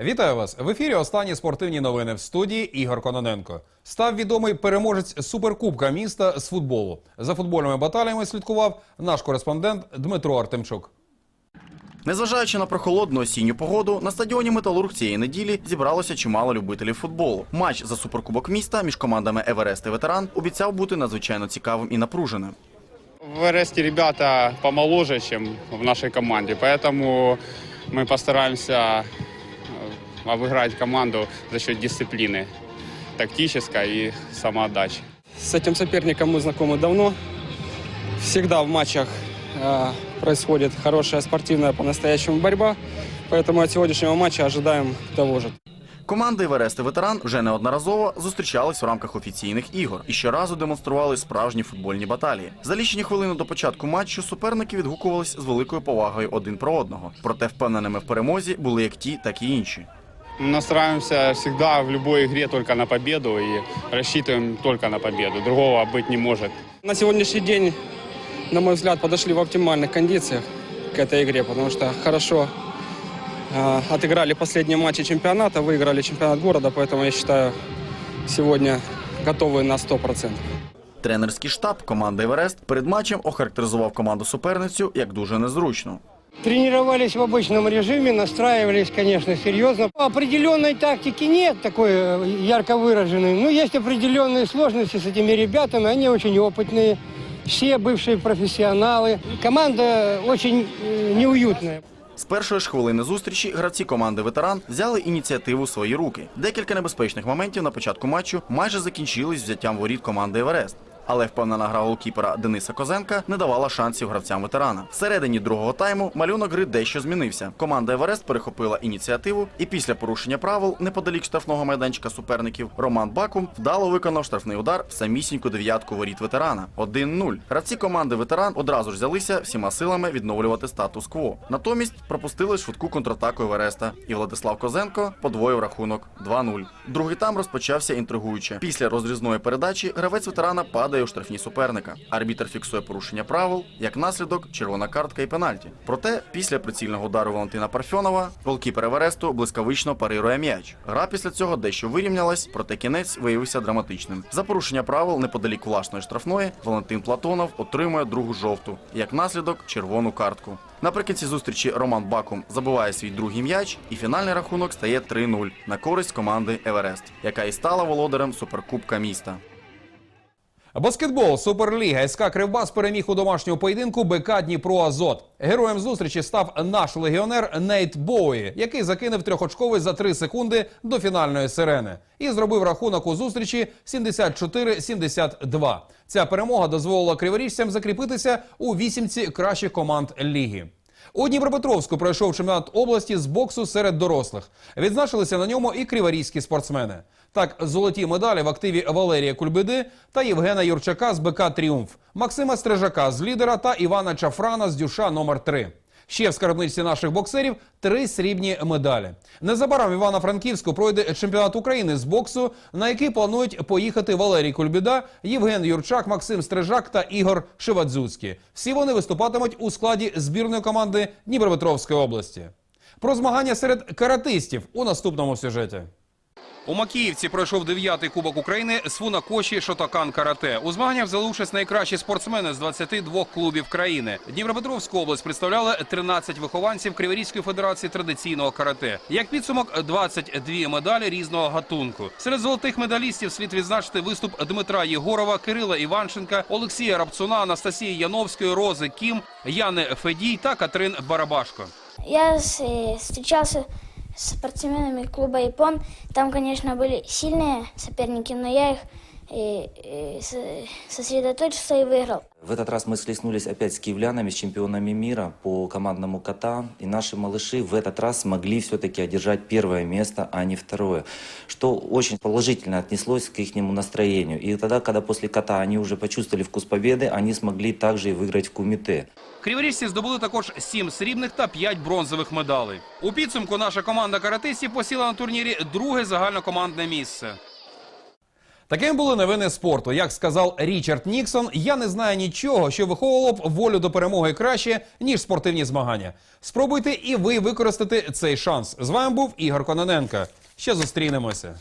Вітаю вас в ефірі. Останні спортивні новини в студії Ігор Кононенко. Став відомий переможець суперкубка міста з футболу. За футбольними баталіями слідкував наш кореспондент Дмитро Артемчук. Незважаючи на прохолодну осінню погоду, на стадіоні Металург цієї неділі зібралося чимало любителів футболу. Матч за суперкубок міста між командами Еверест і Ветеран обіцяв бути надзвичайно цікавим і напруженим. В Эресте ребята помоложе, чем в нашей команде, поэтому мы постараемся э, обыграть команду за счет дисциплины тактической и самоотдачи. С этим соперником мы знакомы давно. Всегда в матчах э, происходит хорошая спортивная по-настоящему борьба. Поэтому от сегодняшнего матча ожидаем того же. Команди Еверест і Ветеран вже неодноразово зустрічались в рамках офіційних ігор і щоразу демонстрували справжні футбольні баталії. За лічені хвилини до початку матчу суперники відгукувались з великою повагою один про одного. Проте впевненими в перемозі були як ті, так і інші. Мы настраиваемся всегда в любой игре только на победу и рассчитываем только на победу. Другого быть не может. На сегодняшний день, на мой взгляд, подошли в оптимальных кондициях к этой игре, потому что хорошо э, отыграли последние матчи чемпионата, выиграли чемпионат города, поэтому я считаю, сегодня готовы на 100%. Тренерський штаб команди Еверест перед матчем охарактеризував команду суперницю як дуже незручну. Тренировались в обычном режиме, настраивались, конечно, серьезно. Определенной тактики нет такой э, ярко выраженной. Но есть определенные сложности с этими ребятами. Они очень опытные, все бывшие профессионалы. Команда очень э, неуютная. З першої ж хвилини зустрічі гравці команди ветеран взяли ініціативу в свої руки. Декілька небезпечних моментів на початку матчу майже закінчились взяттям воріт команди Еверест. Але впевнена гра голкіпера Дениса Козенка не давала шансів гравцям ветерана. Всередині другого тайму малюнок гри дещо змінився. Команда Еверест перехопила ініціативу, і після порушення правил неподалік штрафного майданчика суперників Роман Бакум вдало виконав штрафний удар в самісіньку дев'ятку воріт ветерана. 1-0. Гравці команди ветеран одразу ж взялися всіма силами відновлювати статус-кво. Натомість пропустили швидку контратаку Евереста, і Владислав Козенко подвоїв рахунок 2-0. Другий тайм розпочався інтригуюче. Після розрізної передачі гравець ветерана падає у штрафні суперника. Арбітр фіксує порушення правил, як наслідок червона картка і пенальті. Проте після прицільного удару Валентина Парфьонова голкіпер Евересту блискавично парирує м'яч. Гра після цього дещо вирівнялась, проте кінець виявився драматичним. За порушення правил неподалік власної штрафної Валентин Платонов отримує другу жовту, як наслідок червону картку. Наприкінці зустрічі Роман Бакум забиває свій другий м'яч, і фінальний рахунок стає 3-0 на користь команди Еверест, яка і стала володарем суперкубка міста. Баскетбол Суперліга СК Кривбас переміг у домашньому поєдинку БК Дніпро Азот. Героєм зустрічі став наш легіонер Нейт Боуї, який закинув трьохочковий за 3 секунди до фінальної сирени і зробив рахунок у зустрічі 74-72. Ця перемога дозволила криворіжцям закріпитися у вісімці кращих команд ліги. У Дніпропетровську пройшов чемпіонат області з боксу серед дорослих. Відзначилися на ньому і криворізькі спортсмени. Так, золоті медалі в активі Валерія Кульбиди та Євгена Юрчака з БК Тріумф, Максима Стрижака з лідера та Івана Чафрана з дюша номер 3 Ще в скарбниці наших боксерів три срібні медалі. Незабаром в Івано-Франківську пройде чемпіонат України з боксу, на який планують поїхати Валерій Кульбіда, Євген Юрчак, Максим Стрижак та Ігор Шивадзуцький. Всі вони виступатимуть у складі збірної команди Дніпропетровської області. Про змагання серед каратистів у наступному сюжеті. У Макіївці пройшов дев'ятий кубок України з фунакоші Шотокан Карате. У змаганнях взяли участь найкращі спортсмени з 22 клубів країни. Дніпропетровську область представляли 13 вихованців Криворізької федерації традиційного карате. Як підсумок, 22 медалі різного гатунку. Серед золотих медалістів слід відзначити виступ Дмитра Єгорова, Кирила Іванченка, Олексія Рабцуна, Анастасії Яновської, Рози Кім, Яни Федій та Катрин Барабашко. Я с спортсменами клуба «Япон». Там, конечно, были сильные соперники, но я их э, э, с- сосредоточился и выиграл. В этот раз мы схлестнулись опять с киевлянами, с чемпионами мира по командному ката. И наши малыши в этот раз смогли все-таки одержать первое место, а не второе. Что очень положительно отнеслось к их настроению. И тогда, когда после ката они уже почувствовали вкус победы, они смогли также и выиграть в кумите. Криворіжці здобули також 7 срібних та 5 бронзових медалей. У підсумку наша команда каратистів посіла на турнірі друге загальнокомандне місце. Такими були новини спорту. Як сказав Річард Ніксон, я не знаю нічого, що виховувало б волю до перемоги краще, ніж спортивні змагання. Спробуйте і ви використати цей шанс. З вами був Ігор Кононенко. Ще зустрінемося.